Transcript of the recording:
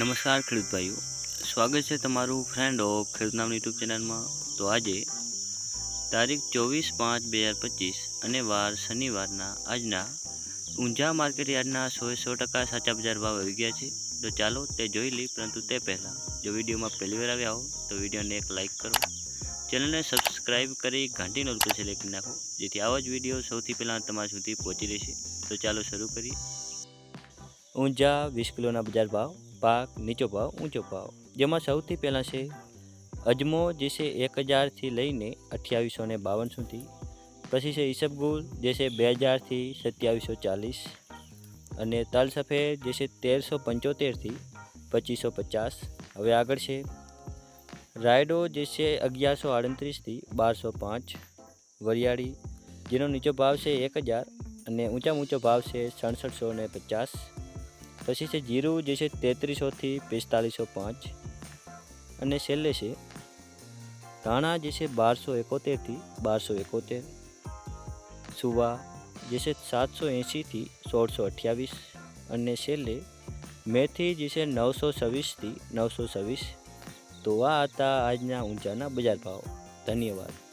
નમસ્કાર ખેડૂત ભાઈઓ, સ્વાગત છે તમારું ફ્રેન્ડ ઓફ ખેડૂત નામ યુટ્યુબ ચેનલમાં તો આજે તારીખ ચોવીસ પાંચ બે હજાર પચીસ અને વાર શનિવારના આજના ઊંઝા માર્કેટ યાર્ડના સોએ સો ટકા સાચા બજાર ભાવ આવી ગયા છે. તો ચાલો તે જોઈ લઈ પરંતુ તે પહેલાં જો વિડીયોમાં પહેલી વાર આવ્યા હો, તો વિડીયોને એક લાઇક કરો. ચેનલને સબસ્ક્રાઈબ કરી ઘંટી નોલ પર સિલેક્ટ નાખો, જેથી આવા જ વીડિયો સૌથી પહેલાં તમારા સુધી પહોંચી રહેશે. તો ચાલો શરૂ કરીએ. ઊંઝા વીસ કિલોના બજાર ભાવ પાક નીચો ભાવ, ઊંચો ભાવ. જેમાં સૌથી પહેલાં છે અજમો જે છે એક હજારથી લઈને અઠ્યાવીસો ને બાવન સુધી. પછી છે ઈસબગુલ જે છે બે હજારથી સત્યાવીસો ચાલીસ. અને તલ સફેદ જે છે તેરસો પંચોતેરથી પચીસો પચાસ. હવે આગળ છે રાયડો જે છે અગિયારસો આડત્રીસથી બારસો પાંચ. વરિયાળી, જેનો નીચો ભાવ છે એક હજાર અને ઊંચામાં ઊંચો ભાવ છે સડસઠસો ને પચાસ. પછી છે જીરું જે છે તેત્રીસોથી પિસ્તાલીસો પાંચ અને છેલ્લે છે ધાણા જે છે બારસો એકોતેરથી બારસો એકોતેર. સુવા જે છે સાતસો એંશીથી સોળસો અઠ્યાવીસ. અને છેલ્લે મેથી જે છે નવસો છવ્વીસથી નવસો છવ્વીસ. તો આ હતા આજના ઊંચાના બજાર ભાવ. ધન્યવાદ.